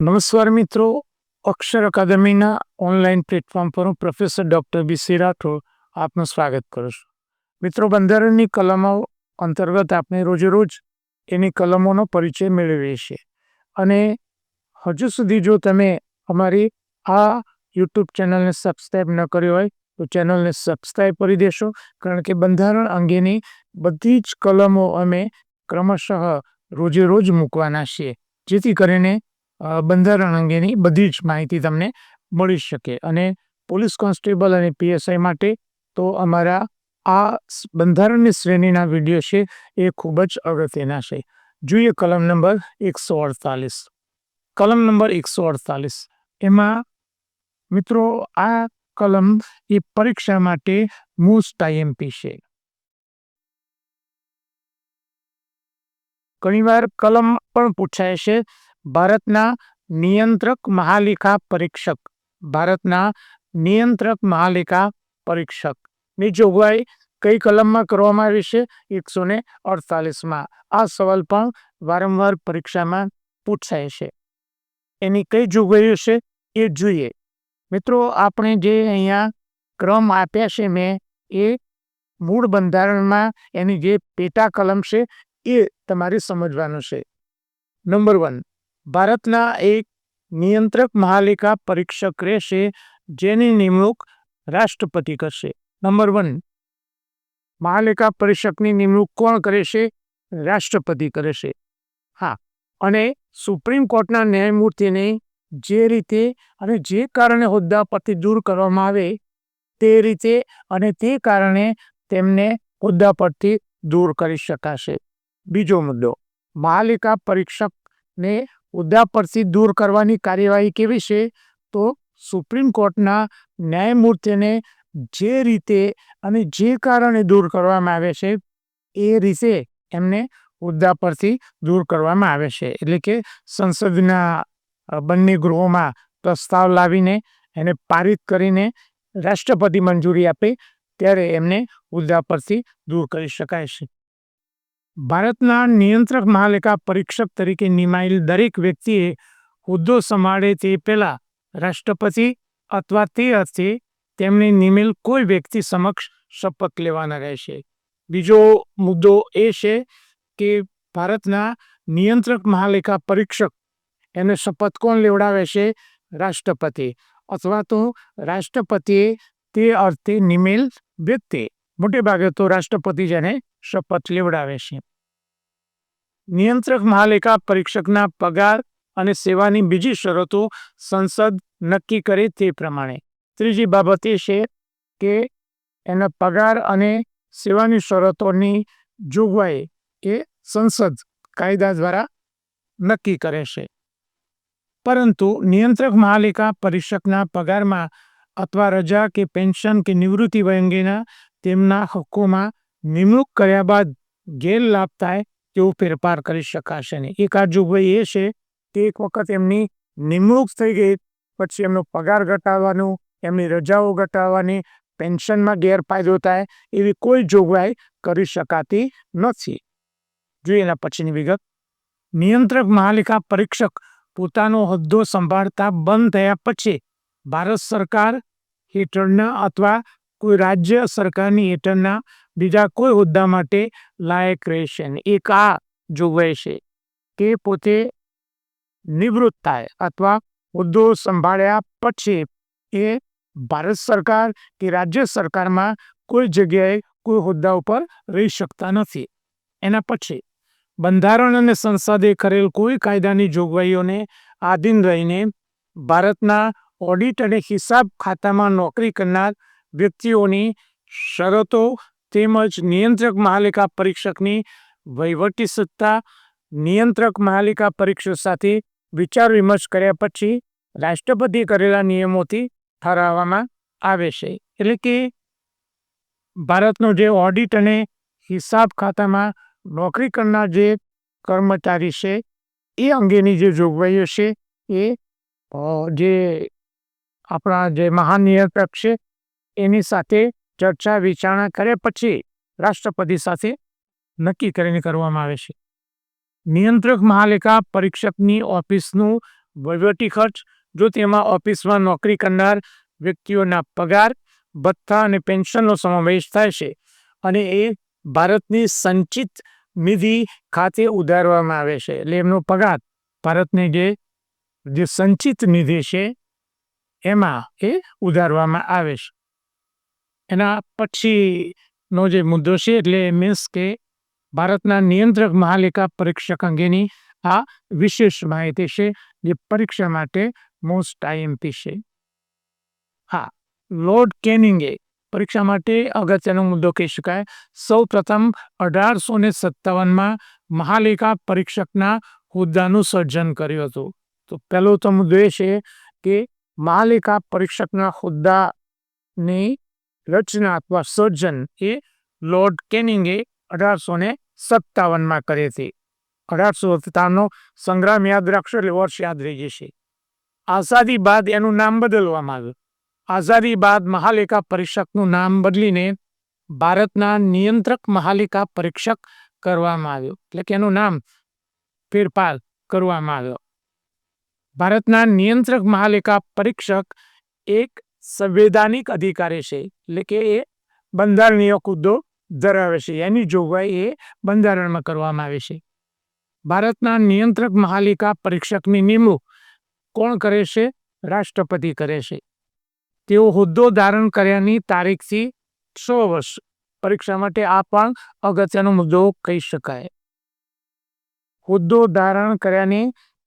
નમસ્કાર મિત્રો. અક્ષર અકાદમીના online platform પર હું professor doctor B C Rathod આપનું સ્વાગત કરું છું. મિત્રો, બંધારણની કલમો અંતર્ગત આપણે રોજે રોજ એની કલમોનો પરિચય મેળવીએ છીએ. અને હજુ સુધી જો તમે અમારી આ યુટ્યુબ ચેનલને સબસ્ક્રાઈબ ન કરી હોય, તો ચેનલને સબસ્ક્રાઈબ કરી દેશો, કારણ કે બંધારણ અંગેની બધી જ કલમો અમે ક્રમશઃ રોજે રોજ મૂકવાના છીએ. જેથી કરીને બંધારણ અંગેની બધી જ માહિતી તમને મળી શકે. અને પોલીસ કોન્સ્ટેબલ અને પીએસઆઈ માટે તો અમારા આ બંધારણની શ્રેણીના વીડિયો છે એ ખૂબ જ અગત્યના છે. જોઈએ કલમ નંબર એકસો અડતાલીસ. કલમ નંબર એકસો અડતાલીસ. એમાં મિત્રો આ કલમ એ પરીક્ષા માટે મોસ્ટ આઈએમપી છે. ઘણીવાર કલમ પણ પૂછાય છે ભારતના નિયંત્રક મહાલેખા પરીક્ષક. ભારતના નિયંત્રક મહાલેખા પરીક્ષક. ની જોગવાઈ કઈ કલમમાં કરવામાં આવી છે? એકસો ને અડતાલીસમાં. આ સવાલ પણ વારંવાર પરીક્ષામાં પૂછાય છે. એની કઈ જોગવાઈઓ છે એ જોઈએ. મિત્રો, આપણે જે અહીંયા ક્રમ આપ્યા છે મેં, એ મૂળ બંધારણમાં એની જે પેટા કલમ છે એ તમારે સમજવાનું છે. નંબર વન ભારતના એક નિયંત્રક મહાલેખા પરીક્ષક રહેશે, જેની નિમણૂક રાષ્ટ્રપતિ કરશે. નંબર વન, મહાલેખા પરીક્ષકની નિમણૂક કોણ કરે છે? રાષ્ટ્રપતિ કરે છે. હા, અને સુપ્રીમ કોર્ટના ન્યાયમૂર્તિને જે રીતે અને જે કારણે હોદ્દા પરથી દૂર કરવામાં આવે, તે રીતે અને તે કારણે તેમને હોદ્દા પરથી દૂર કરી શકાશે. બીજો મુદ્દો, મહાલેખા પરીક્ષકને હોદ્દા પરથી દૂર કરવાની કાર્યવાહી કેવી છે? તો સુપ્રીમ કોર્ટના ન્યાયમૂર્તિને જે રીતે અને જે કારણે દૂર કરવામાં આવે છે, એ રીતે એમને હોદ્દા પરથી દૂર કરવામાં આવે છે. એટલે કે સંસદના બંને ગૃહોમાં પ્રસ્તાવ લાવીને એને પારિત કરીને રાષ્ટ્રપતિ મંજૂરી આપે, ત્યારે એમને હોદ્દા પરથી દૂર કરી શકાય છે. ભારતના નિયંત્રક મહાલેખા પરીક્ષક તરીકે નિમાયેલ દરેક વ્યક્તિએ હોદ્દો સંભાળે તે પહેલાં રાષ્ટ્રપતિ અથવા તે અર્થે તેમને નિમેલ કોઈ વ્યક્તિ સમક્ષ શપથ લેવાના રહેશે. બીજો મુદ્દો એ છે કે ભારતના નિયંત્રક મહાલેખા પરીક્ષક એને શપથ કોણ લેવડાવે છે? રાષ્ટ્રપતિ. અથવા તો રાષ્ટ્રપતિએ તે અર્થે નિમેલ વ્યક્તિ. મોટે ભાગે તો રાષ્ટ્રપતિ જેને શપથ લેવડાવે છે. નિયંત્રક મહાલેખા પરીક્ષકના પગાર અને સેવાની બીજી શરતો સંસદ નક્કી કરે તે પ્રમાણે. ત્રીજી બાબત એ છે કે એના પગાર અને સેવાની શરતોની જોગવાઈ એ સંસદ કાયદા દ્વારા નક્કી કરે છે. પરંતુ નિયંત્રક મહાલેખા પરીક્ષકના પગારમાં અથવા રજા કે પેન્શન કે નિવૃત્તિ અંગેના તેમના હકોમાં નિમણૂક કર્યા બાદ ગેરલાભ થાય તેવો ફેરફાર કરી શકાશે નહીં. એક આ જોગવાઈ એ છે કે એક વખત એમની નિમણૂક થઈ ગઈ, પછી એમનો પગાર ઘટાડવાનો, એમની રજાઓ ઘટાડવાની, પેન્શનમાં ગેરફાયદો થાય એવી કોઈ જોગવાઈ કરી શકાતી નથી. જોઈએ એના પછીની વિગત. નિયંત્રક મહાલેખા પરીક્ષક પોતાનો હોદ્દો સંભાળતા બંધ થયા પછી ભારત સરકાર હેઠળના અથવા કોઈ રાજ્ય સરકારની હેઠળના બીજા કોઈ હોદ્દા માટે લાયક રહેશે. એક આ જોગવાઈ છે કે પોતે નિવૃત્ત થાય અથવા હોદ્દો સંભાળ્યા પછી એ ભારત સરકાર કે રાજ્ય સરકારમાં કોઈ જગ્યાએ કોઈ હોદ્દા ઉપર રહી શકતા નથી એના પછી બંધારણ અને સંસદે કરેલ કોઈ કાયદાની જોગવાઈઓને આધીન રહીને ભારતના ઓડિટ અને હિસાબ ખાતામાં નોકરી કરનાર વ્યક્તિઓની શરતો તેમજ નિયંત્રક મહાલેખા પરીક્ષકની વહીવટી સત્તા નિયંત્રક મહાલેખા પરીક્ષક સાથે વિચાર વિમર્શ કર્યા પછી રાષ્ટ્રપતિ કરેલા નિયમોથી ઠરાવવામાં આવે છે. એટલે કે ભારતનો જે ઓડિટ અને હિસાબ ખાતામાં નોકરી કરનાર જે કર્મચારી છે, એ અંગેની જે જોગવાઈઓ છે, એ જે આપણા જે મહાનિયંત્રક છે એની સાથે ચર્ચા વિચારણા કર્યા પછી રાષ્ટ્રપતિ સાથે નક્કી કરીને કરવામાં આવે છે. નિયંત્રક મહાલેખા પરીક્ષકની ઓફિસનું વહીવટી ખર્ચ, જો તેમાં ઓફિસમાં નોકરી કરનાર વ્યક્તિઓના પગાર, ભથ્થા અને પેન્શનનો સમાવેશ થાય છે અને એ ભારતની સંચિત નિધિ ખાતે ઉધારવામાં આવે છે. એટલે એમનો પગાર ભારતની જે જે સંચિત નિધિ છે, એમાં એ ઉધારવામાં આવે છે. એના પછીનો જે મુદ્દો છે એટલે મીન્સ કે ભારતના નિયંત્રક મહાલેખા પરીક્ષક અંગેની આ વિશેષ માહિતી છે જે પરીક્ષા માટે મોસ્ટ આઈએમપી છે. હા લોર્ડ કેનિંગે પરીક્ષા માટે અગત્યનો મુદ્દો કહી શકાય. સૌ પ્રથમ અઢારસો ને સત્તાવનમાં મહાલેખા પરીક્ષકના હોદ્દાનું સર્જન કર્યું હતું. તો પહેલો તો મુદ્દો એ છે કે મહાલેખા પરીક્ષકના હોદ્દાની રચના અથવા સર્જન એ લોર્ડ કેનિંગે અઢારસો ને સત્તાવનમાં કરી હતી. અઢારસો સત્તાવનનો સંગ્રામ યાદ રાખશો એટલે વર્ષ યાદ રહી જશે. આઝાદી બાદ એનું નામ બદલવામાં આવ્યું. આઝાદી બાદ મહાલેખા પરીક્ષકનું નામ બદલીને ભારતના નિયંત્રક મહાલેખા પરીક્ષક કરવામાં આવ્યું. એટલે કે એનું નામ ફેરફાર કરવામાં આવ્યો. ભારતના નિયંત્રક મહાલેખા પરીક્ષક એક સંવૈધાનિક અધિકારી છે. એટલે કે એ બંધારણીય કુદ્દો ધરાવે છે. એની જોગવાઈ એ બંધારણમાં કરવામાં આવે છે. ભારતના નિયંત્રક મહાલિકા પરીક્ષકની નિમણૂક કોણ કરે છે? રાષ્ટ્રપતિ કરે છે. તેઓ હોદ્દો ધારણ કર્યાની તારીખથી છ વર્ષ પરીક્ષા માટે આ પણ અગત્યનો મુદ્દો કહી શકાય. હોદ્દો ધારણ કર્યાની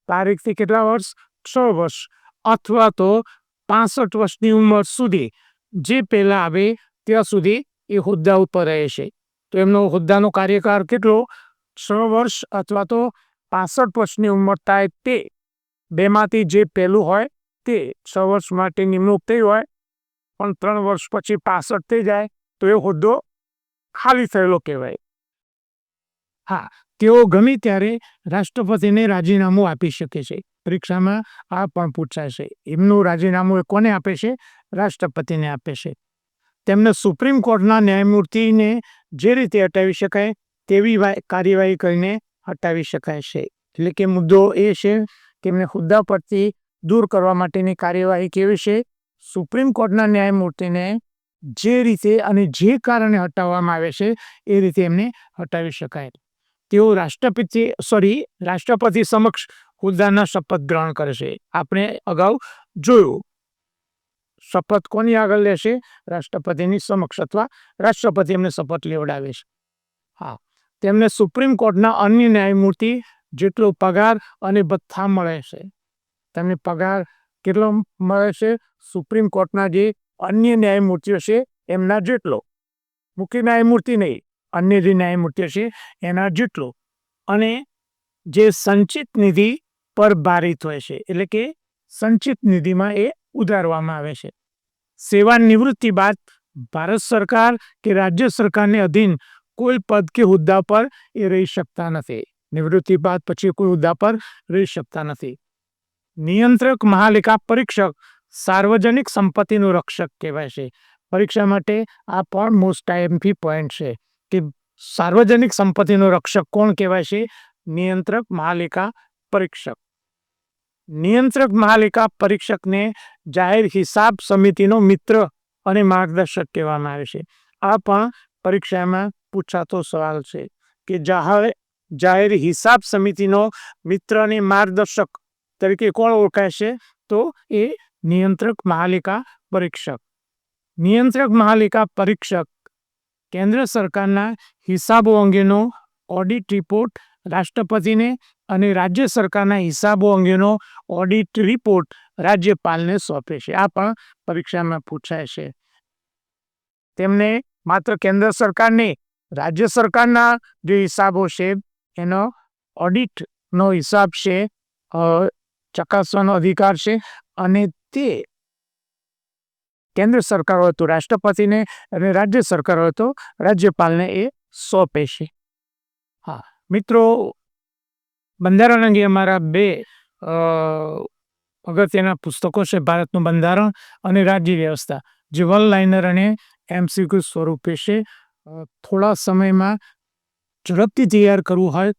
તારીખથી કેટલા વર્ષ? છ વર્ષ. અથવા તો પાસઠ વર્ષની ઉંમર સુધી, જે પહેલા આવે ત્યાં સુધી એ હોદ્દા ઉપર રહે છે. તો એમનો હોદ્દાનો કાર્યકાળ કેટલો? છ વર્ષ અથવા તો પાસઠ વર્ષની ઉંમર થાય તે બેમાંથી જે પહેલું હોય તે છ વર્ષ માટે નિમણૂક થઈ હોય, પણ ત્રણ વર્ષ પછી પાસઠ થઈ જાય તો એ હોદ્દો ખાલી થયેલો કહેવાય. હા તેઓ ગમે ત્યારે રાષ્ટ્રપતિને રાજીનામું આપી શકે છે. પરીક્ષામાં આ પણ પૂછાય છે એમનું રાજીનામું એ કોને આપે છે? રાષ્ટ્રપતિને આપે છે. તેમને સુપ્રીમ કોર્ટના ન્યાયમૂર્તિને જે રીતે હટાવી શકાય, તેવી કાર્યવાહી કરીને હટાવી શકાય છે. એટલે કે મુદ્દો એ છે કે એમને હોદ્દા પરથી દૂર કરવા માટેની કાર્યવાહી કેવી છે? સુપ્રીમ કોર્ટના ન્યાયમૂર્તિને જે રીતે અને જે કારણે હટાવવામાં આવે છે, એ રીતે એમને હટાવી શકાય. તેઓ રાષ્ટ્રપતિ સોરી રાષ્ટ્રપતિ સમક્ષ હોદ્દાના શપથ ગ્રહણ કરે છે. આપણે અગાઉ જોયું. શપથ કોની આગળ લેશે? રાષ્ટ્રપતિની સમક્ષ અથવા રાષ્ટ્રપતિ એમને શપથ લેવડાવે છે. હા. તેમને સુપ્રીમ કોર્ટના અન્ય ન્યાયમૂર્તિ જેટલો પગાર અને ભથ્થા મળે છે. તેમને પગાર કેટલો મળે છે? સુપ્રીમ કોર્ટના જે અન્ય ન્યાયમૂર્તિઓ છે, એમના જેટલો. મુખ્ય ન્યાયમૂર્તિ નહીં. અન્ય જે ન્યાયમૂર્તિઓ છે, એના જેટલો. અને જે સંચિત નિધિ પર ભારિત હોય છે, એટલે કે સંચિત નિધિમાં એ ઉધારવામાં આવે છે. સેવા નિવૃત્તિ બાદ ભારત સરકાર કે રાજ્ય સરકારને અધીન કોઈ પદ કે હોદ્દા પર એ રહી શકતા નથી. નિવૃત્તિ બાદ પછી કોઈ હોદ્દા પર રહી શકતા નથી. નિયંત્રક મહાલેખા પરીક્ષક સાર્વજનિક સંપત્તિનું રક્ષક કહેવાય છે. પરીક્ષા માટે આ પણ મોસ્ટ આઈએમપી પોઈન્ટ છે. કે સાર્વજનિક સંપત્તિનો રક્ષક કોણ કહેવાય છે? નિયંત્રક મહાલેખા પરીક્ષક. નિયંત્રક મહાલેખા પરીક્ષકને જાહેર હિસાબ સમિતિનો મિત્ર અને માર્ગદર્શક કહેવામાં આવે છે. આ પણ પરીક્ષામાં પૂછાતો સવાલ છે કે જાહેર જાહેર હિસાબ સમિતિનો મિત્ર અને માર્ગદર્શક તરીકે કોણ ઓળખાય છે? તો એ નિયંત્રક મહાલિકા પરીક્ષક. નિયંત્રક મહાલિકા પરીક્ષક કેન્દ્ર સરકારના હિસાબો અંગેનો ઓડિટ રિપોર્ટ રાષ્ટ્રપતિને અને રાજ્ય સરકારના હિસાબો અંગેનો ઓડિટ રિપોર્ટ રાજ્યપાલને સોંપે છે. આ પણ પરીક્ષામાં પૂછાય છે. તેમને માત્ર કેન્દ્ર સરકારને રાજ્ય સરકારના જે હિસાબો છે, એનો ઓડિટનો હિસાબ છે ચકાસવાનો અધિકાર છે અને તે કેન્દ્ર સરકાર હોય તો રાષ્ટ્રપતિને અને રાજ્ય સરકાર હોય તો રાજ્યપાલને એ સોંપે છે. હા, મિત્રો, બંધારણ અંગે અમારા બે અગત્યના પુસ્તકો છે, ભારતનું બંધારણ અને રાજ્ય વ્યવસ્થા, જે વન લાઇનર અને એમસીક્યુ સ્વરૂપે છે. થોડા સમયમાં ઝડપથી તૈયાર કરવું હોય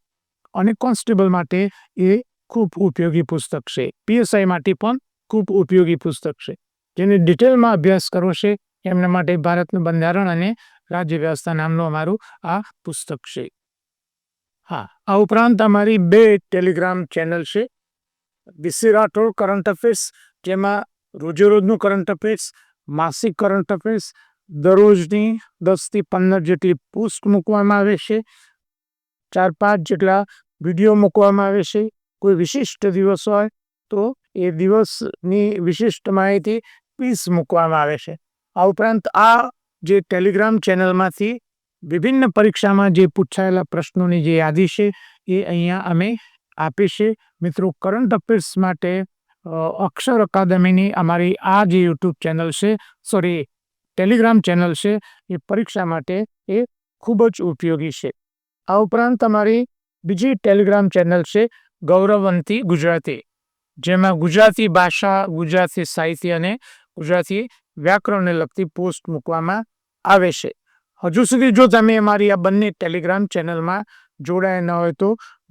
અને કોન્સ્ટેબલ માટે એ ખૂબ ઉપયોગી પુસ્તક છે. પીએસઆઈ માટે પણ ખૂબ ઉપયોગી પુસ્તક છે. જેને ડિટેલમાં અભ્યાસ કરવો છે, એમના માટે ભારતનું બંધારણ અને રાજ્ય વ્યવસ્થા નામનું અમારું આ પુસ્તક છે. હા, આ ઉપરાંત અમારી બે ટેલિગ્રામ ચેનલ છે. બીસી રાઠોડ કરંટ અફેર્સ, જેમાં રોજેરોજનું કરંટ અફેર્સ, માસિક કરંટ અફેર્સ, દરરોજની દસથી પંદર જેટલી પોસ્ટ મૂકવામાં આવે છે, ચાર પાંચ જેટલા વીડિયો મૂકવામાં આવે છે. કોઈ વિશિષ્ટ દિવસ હોય તો એ દિવસની વિશિષ્ટ માહિતી પીસ મૂકવામાં આવે છે. આ ઉપરાંત આ જે ટેલિગ્રામ ચેનલમાંથી વિભિન્ન પરીક્ષામાં જે પૂછાયેલા પ્રશ્નોની જે યાદી છે, એ અહીંયા અમે આપી છે. મિત્રો કરંટ અફેર્સ માટે અક્ષર અકાદમીની અમારી આ જે યુટ્યુબ ચેનલ છે સોરી ટેલિગ્રામ ચેનલ છે, એ પરીક્ષા માટે એ ખૂબ જ ઉપયોગી છે. આ ઉપરાંત અમારી બીજી ટેલિગ્રામ ચેનલ છે ગૌરવંતી ગુજરાતી, જેમાં ગુજરાતી ભાષા, ગુજરાતી સાહિત્ય અને ગુજરાતી વ્યાકરણને લગતી પોસ્ટ મૂકવામાં આવે છે. હજુ સુધી જો તમે અમારી આ બંને ટેલિગ્રામ ચેનલમાં જોડાયા ન હોય તો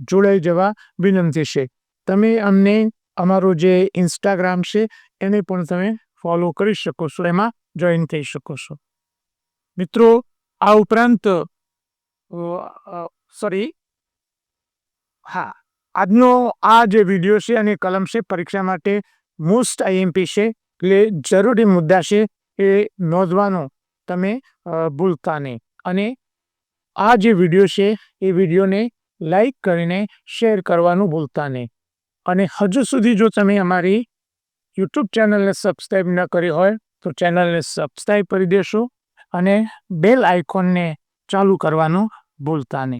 જોડાઈ જવા વિનંતી છે. તમે અમને અમારો જે ઇન્સ્ટાગ્રામ છે એને પણ તમે ફોલો કરી શકો છો, એમાં જોઈન થઈ શકો છો. મિત્રો, આ ઉપરાંત સોરી હા, આજનો આ જે વીડિયો છે અને કલમ છે પરીક્ષા માટે મોસ્ટ આઈએમપી છે એટલે જરૂરી મુદ્દા છે એ નોંધવાનો તમે ભૂલતા નહીં અને આ જે વીડિયો છે એ વિડીયોને લાઈક કરીને શેર કરવાનું ભૂલતા નહીં અને હજુ સુધી જો તમે અમારી યુટ્યુબ ચેનલને સબસ્ક્રાઈબ ન કરી હોય, તો ચેનલને સબસ્ક્રાઈબ કરી દેશો અને બેલ આઇકોનને ચાલુ કરવાનું ભૂલતા નહીં